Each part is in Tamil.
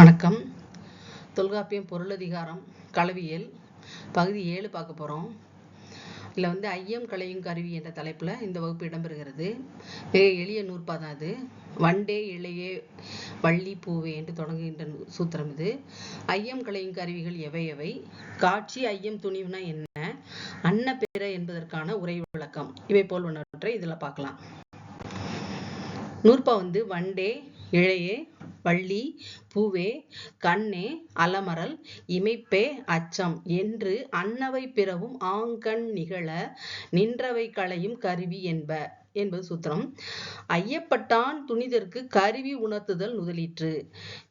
வணக்கம். தொல்காப்பியம் பொருளதிகாரம் கலவியல் பகுதி ஏழு பார்க்க போகிறோம் இதில் வந்து ஐயம் கலையும் கருவி என்ற தலைப்பில் இந்த வகுப்பு இடம்பெறுகிறது. மிக எளிய நூற்பா தான் அது. வண்டே இளையே வள்ளி பூவே என்று தொடங்குகின்ற சூத்திரம் இது. ஐயம் கலையும் கருவிகள் எவை எவை? காட்சி ஐயம் துணிவுனா என்ன? அன்ன பிற என்பதற்கான உரை விளக்கம். இவை போல் உள்ளவற்றை இதில் பார்க்கலாம். நூற்பா வந்து வண்டே இழையே வள்ளி பூவே கண்ணே அலமரல் இமைப்பே அச்சம் என்று அன்னவை பிறவும் ஆங்கண் நிகழ நின்றவை களையும் கருவி என்ப என்பது சூத்திரம். ஐயப்பட்டான் துணிதற்கு கருவி உணர்த்துதல் முதலீற்று.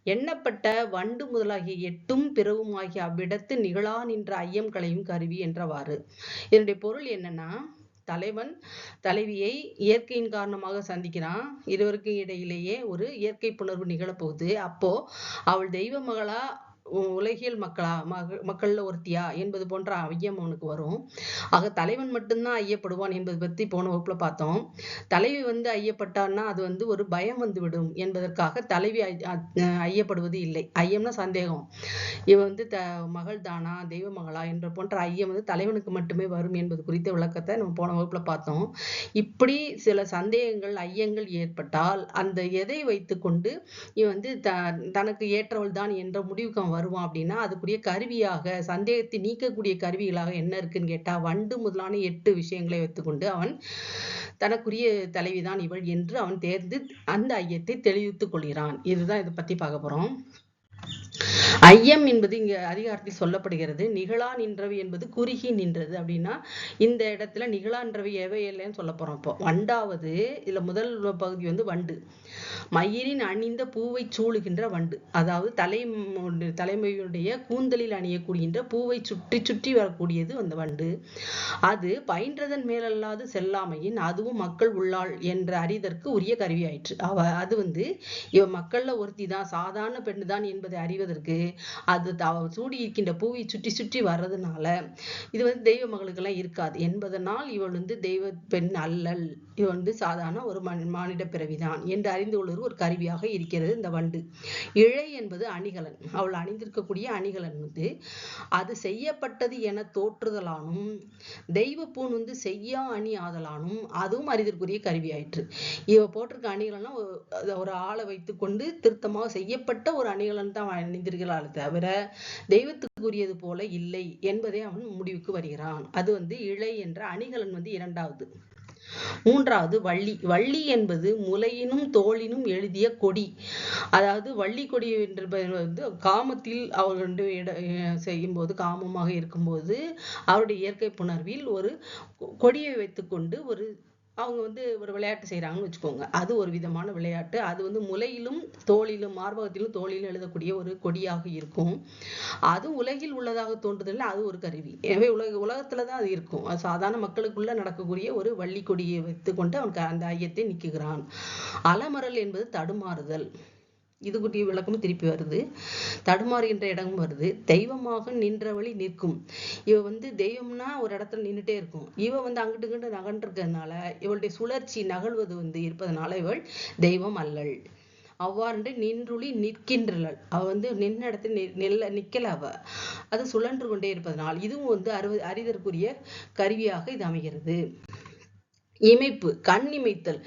எண்ணப்பட்ட வண்டு முதலாகிய எட்டும் பிறவும் ஆகிய அவ்விடத்து நிகழா நின்ற ஐயம் களையும் கருவி என்றவாறு. இதனுடைய பொருள் என்னன்னா தலைவன் தலைவியை இயற்கையின் காரணமாக சந்திக்கிறான். இருவருக்கும் இடையிலேயே ஒரு இயற்கை புணர்வு நிகழப்போகுது. அப்போ அவள் தெய்வ மகளா உலகியல் மக்களா? மக மக்கள்ல ஒருத்தியா? என்பது போன்ற ஐயம் அவனுக்கு வரும். ஆக தலைவன் மட்டும்தான் ஐயப்படுவான் என்பது பத்தி போன வகுப்புல பார்த்தோம். தலைவி வந்து ஐயப்பட்டான்னா அது வந்து ஒரு பயம் வந்து விடும் என்பதற்காக தலைவி ஐ- அ- ஐயப்படுவது இல்லை. ஐயம்னா சந்தேகம். இவன் வந்து த மகள் தானா? தெய்வ மகளா? என்ற போன்ற ஐயம் வந்து தலைவனுக்கு மட்டுமே வரும் என்பது குறித்த விளக்கத்தை நம்ம போன வகுப்புல பார்த்தோம். இப்படி சில சந்தேகங்கள் ஐயங்கள் ஏற்பட்டால் அந்த எதை வைத்துக்கொண்டு இவன் வந்து த தனக்கு ஏற்றவள் தான் என்ற முடிவுக்கு அவன் வருவான் அப்படின்னா அதுக்குரிய கருவியாக சந்தேகத்தை நீக்கக்கூடிய கருவிகளாக என்ன இருக்குன்னு கேட்டா வண்டு முதலான எட்டு விஷயங்களை வைத்துக்கொண்டு அவன் தனக்குரிய தலைவிதான் இவள் என்று அவன் தேர்ந்து அந்த ஐயத்தை தெளிவித்துக் கொள்கிறான். இதுதான் இதை பத்தி பார்க்க போகிறோம் ஐயம் என்பது இங்க அதிகாரத்தில் சொல்லப்படுகிறது. நிகழா நின்றவை என்பது குறுகி நின்றது. அப்படின்னா இந்த இடத்துல நிகழா நின்றவை எவை இல்லைன்னு சொல்ல போறோம் இப்போ. வண்டாவது இதுல முதல் பகுதி வந்து வண்டு. மயிரின் அணிந்த பூவை சூழுகின்ற வண்டு. அதாவது தலை தலைமையுடைய கூந்தலில் அணியக்கூடிகின்ற பூவை சுற்றி சுற்றி வரக்கூடியது அந்த வண்டு. அது பயின்றதன் மேலல்லாது செல்லாமையின் அதுவும் மக்கள் உள்ளாள் என்ற அறிதற்கு உரிய கருவி ஆயிற்று அவ அது வந்து இவ மக்கள்ல ஒருத்தி தான் சாதாரண பெண்ணு தான் என்பது என்பதை அறிவதற்கு அது த- அவ சூடி இருக்கின்ற பூவை சுற்றி சுற்றி வர்றதுனால இது வந்து தெய்வ மகளுக்கெல்லாம் இருக்காது. என்பதனால் இவள் வந்து தெய்வ பெண் அல்லல். இவள் வந்து சாதாரண ஒரு மானிட பிறவிதான் என்று அறிந்து கொள்வது ஒரு கருவியாக இருக்கிறது இந்த வண்டு. இழை என்பது அணிகலன். அவள் அணிந்திருக்கக்கூடிய அணிகலன் வந்து அது செய்யப்பட்டது என தோற்றுதலானும் தெய்வ பூன் வந்து செய்யா அணி ஆதலானும் அதுவும் அறிதற்குரிய கருவியாயிற்று. இவ போட்டிருக்க அணிகலன்னா ஒரு ஆளை வைத்துக்கொண்டு திருத்தமாக செய்யப்பட்ட ஒரு அணிகலன் தான் அவன் அணிந்திருக்கிறாள் தவிர தெய்வத்துக்குரியது போல இல்லை என்பதே அவன் முடிவுக்கு வருகிறான். அது வந்து இழை என்ற அணிகலன் வந்து இரண்டாவது. மூன்றாவது வள்ளி. வள்ளி என்பது முலையினும் தோளினும் எழுதிய கொடி. அதாவது வள்ளி கொடி என்ற வந்து காமத்தில் அவர் வந்து செய்யும்போது காமமாக இருக்கும்போது அவருடைய இயற்கை புணர்வில் ஒரு கொடியை வைத்துக்கொண்டு ஒரு அவங்க வந்து ஒரு விளையாட்டு செய்கிறாங்கன்னு வச்சுக்கோங்க. அது ஒரு விதமான விளையாட்டு. அது வந்து முலையிலும் தோளிலும் மார்பகத்திலும் தோளிலும் எழுதக்கூடிய ஒரு கொடியாக இருக்கும். அது உலகில் உள்ளதாக தோன்றுதல் அது ஒரு கருவி. எனவே உலக உலகத்தில் தான் அது இருக்கும். சாதாரண மக்களுக்குள்ள நடக்கக்கூடிய ஒரு வள்ளி கொடியை வைத்துக்கொண்டு அவன் அந்த ஐயத்தை நீக்குகிறான். அலமரல் என்பது தடுமாறுதல். இது குட்டி விளக்கமும் திருப்பி வருது. தடுமாறுகின்ற இடமும் வருது. தெய்வமாக நின்ற வழி நிற்கும். இவ வந்து தெய்வம்னா ஒரு இடத்துல நின்னுட்டே இருக்கும். இவ வந்து அங்கிட்டு இங்கிட்டு நகன்றிருக்கிறதுனால இவளுடைய சுழற்சி நகழ்வது வந்து இருப்பதனால இவள் தெய்வம் அல்லள். அவ்வாறு நின்றுளி நிற்கின்றள் அவ வந்து நின்ன இடத்துல நெல்ல நில்ல நிக்கல அவ. அது சுழன்று கொண்டே இருப்பதனால் இதுவும் வந்து அறிவு அறிதற்குரிய கருவியாக இது அமைகிறது. இமைப்பு கண் இமைத்தல்.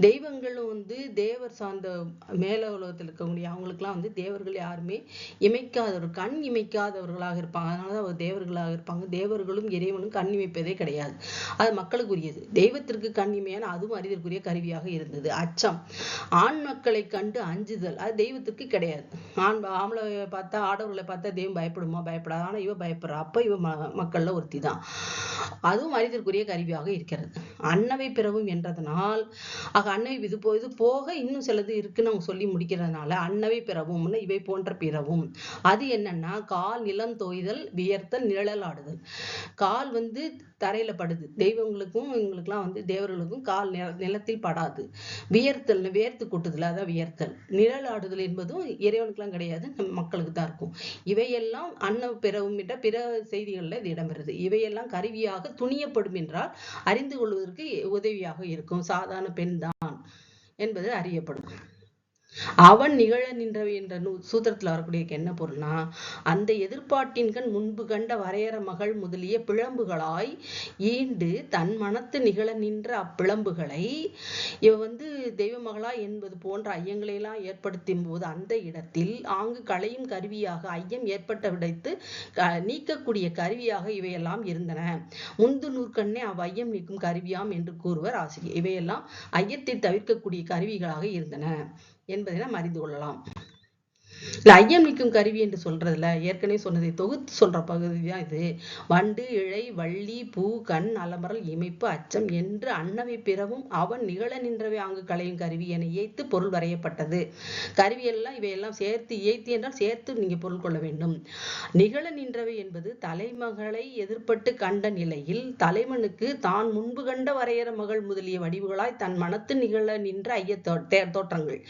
தெய்வங்களும் வந்து தேவர் சார்ந்த மேல உலகத்தில் இருக்கக்கூடிய அவங்களுக்குலாம் வந்து தேவர்கள் யாருமே இமைக்காதவர் கண் இமைக்காதவர்களாக இருப்பாங்க. அதனால தான் அவர் தேவர்களாக இருப்பாங்க. தேவர்களும் இறைவனும் கண் இமைப்பதே கிடையாது. அது மக்களுக்குரியது. தெய்வத்திற்கு கண் இமையான அதுவும் அறிதற்குரிய கருவியாக இருந்தது. அச்சம். ஆண் மக்களை கண்டு அஞ்சுதல். அது தெய்வத்திற்கு கிடையாது. ஆண் ஆம்பளை பார்த்தா ஆடவர்களை பார்த்தா தெய்வம் பயப்படுமா? பயப்படாது. ஆனால் இவ பயப்படுறா. அப்போ இவ ம- மக்கள்ல ஒருத்தி தான் அதுவும் அறிதற்குரிய கருவியாக இருக்கிறது. அன்னவை பிறவும் என்றதனால் ஆக அன்னவை இது போ இது போக இன்னும் சிலது இருக்குன்னு அவங்க சொல்லி முடிக்கிறதுனால அன்னவை பிறவும்னு இவை போன்ற பிறவும். அது என்னன்னா கால் நிலம் தோய்தல் வியர்த்தல் நிழலாடுதல். கால் வந்து தரையில படுது. தெய்வங்களுக்கும் இவங்களுக்குலாம் வந்து தேவர்களுக்கும் கால் நில நிலத்தில் படாது. வியர்த்தல் வியர்த்து கூட்டுதல் அதான் வியர்த்தல். நிழலாடுதல் என்பதும் இறைவனுக்குலாம் கிடையாது நம்ம மக்களுக்கு தான் இருக்கும். இவையெல்லாம் அன்ன பிறவும் என்ற பிற செய்திகளில் இது இடம்பெறுது. இவையெல்லாம் கருவியாக துணியப்படும் என்றால் அறிந்து கொள்வதற்கு உதவியாக இருக்கும். சாதாரண பெண் தான் என்பது அறியப்படும். அவன் நிகழ நின்றவை என்ற நூ சூத்திரத்தில் வரக்கூடிய என்ன பொருள்னா அந்த எதிர்ப்பாட்டின்கண் முன்பு கண்ட வரையற மகள் முதலிய பிழம்புகளாய் ஈண்டு தன் மனத்து நிகழ நின்ற அப்பிழம்புகளை இவ வந்து தெய்வ மகளா என்பது போன்ற ஐயங்களை எல்லாம் ஏற்படுத்தும் போது அந்த இடத்தில் ஆங்கு களையும் கருவியாக ஐயம் ஏற்பட்ட விடைத்து நீக்கக்கூடிய கருவியாக இவையெல்லாம் இருந்தன. முந்து நூற்கண்ணே அவ் ஐயம் நீக்கும் கருவியாம் என்று கூறுவர் ஆசிரியர் இவையெல்லாம் ஐயத்தை தவிர்க்கக்கூடிய கருவிகளாக இருந்தன. என்பதை நாம் அறிந்து கொள்ளலாம். இல்லை ஐயம் நிற்கும் கருவி என்று சொல்றதுல ஏற்கனவே சொன்னதை தொகுத்து சொல்ற பகுதி தான் இது. வண்டு இழை வள்ளி பூ கண் அலமரல் இமைப்பு அச்சம் என்று அன்னவை பிறவும் அவன் நிகழ நின்றவை ஆங்கு களையும் கருவி என இயைத்து பொருள் வரையப்பட்டது. கருவியெல்லாம் இவையெல்லாம் சேர்த்து இயைத்து என்றால் சேர்த்து நீங்க பொருள் கொள்ள வேண்டும். நிகழ நின்றவை என்பது தலைமகளை எதிர்ப்பட்டு கண்ட நிலையில் தலைமனுக்கு தான் முன்பு கண்ட வரையற மகள் முதலிய வடிவுகளாய் தன் மனத்து நிகழ நின்ற ஐய தோற்றங்கள்.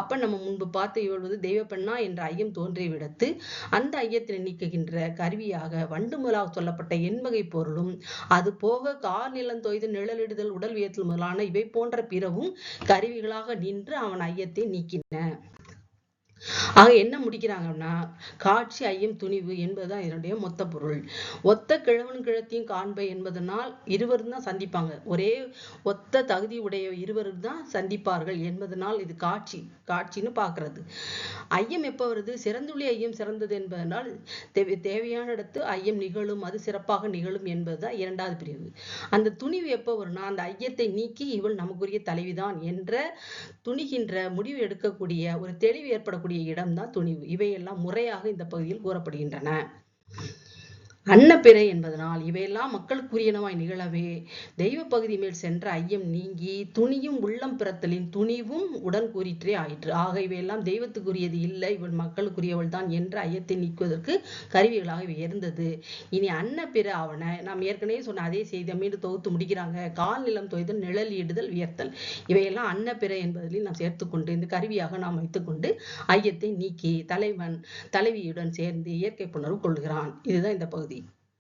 அப்ப நம்ம முன்பு பார்த்து இவள் வந்து தெய்வ பெண்ணா என்ற ஐயம் தோன்றியவிடத்து அந்த ஐயத்தினை நீக்குகின்ற கருவியாக வண்டு முதலாக சொல்லப்பட்ட எண்வகை பொருளும் அது போக கார் நிலம் தொய்து நிழலிடுதல் உடல் வியத்தல் முதலான இவை போன்ற பிறவும் கருவிகளாக நின்று அவன் ஐயத்தை நீக்கின. ஆக என்ன முடிக்கிறாங்கன்னா காட்சி ஐயம் துணிவு என்பதுதான் இதனுடைய மொத்த பொருள். ஒத்த கிழவன் கிழத்தையும் காண்பை என்பதனால் இருவரும் தான் சந்திப்பாங்க. ஒரே ஒத்த தகுதி உடைய இருவரும் தான் சந்திப்பார்கள் என்பதனால் இது காட்சி காட்சின்னு பார்க்கறது. ஐயம் எப்போ வருது? சிறந்துள்ளி ஐயம் சிறந்தது என்பதனால் தேவை தேவையான இடத்து ஐயம் நிகழும் அது சிறப்பாக நிகழும் என்பதுதான் இரண்டாவது பிரிவு. அந்த துணிவு எப்போ வரும்னா அந்த ஐயத்தை நீக்கி இவள் நமக்குரிய தலைவிதான் என்ற துணிகின்ற முடிவு எடுக்கக்கூடிய ஒரு தெளிவு ஏற்படக்கூடிய இடம்தான் துணிவு. இவையெல்லாம் முறையாக இந்த பகுதியில் கூறப்படுகின்றன. அன்னப்பிறை என்பதனால் இவையெல்லாம் மக்களுக்குரியனவாய் நிகழவே. தெய்வ பகுதி மேல் சென்ற ஐயம் நீங்கி துணியும் உள்ளம் பிறத்தலின் துணிவும் உடன் கூறிற்றே ஆயிற்று. ஆக இவையெல்லாம் தெய்வத்துக்குரியது இல்லை. இவள் மக்களுக்குரியவள் தான் என்ற ஐயத்தை நீக்குவதற்கு கருவிகளாக இவை இருந்தது. இனி அன்னப்பிற ஆவன நாம் ஏற்கனவே சொன்ன அதே செய்தி மீண்டும் தொகுத்து முடிக்கிறாங்க. கால் நிலம் தொய்தல் நிழல் ஈடுதல் உயர்த்தல் இவையெல்லாம் அன்னப்பிற என்பதில் நாம் சேர்த்துக்கொண்டு இந்த கருவியாக நாம் வைத்துக்கொண்டு ஐயத்தை நீக்கி தலைவன் தலைவியுடன் சேர்ந்து இயற்கை புணர்வு கொள்கிறான் இதுதான் இந்த பகுதி.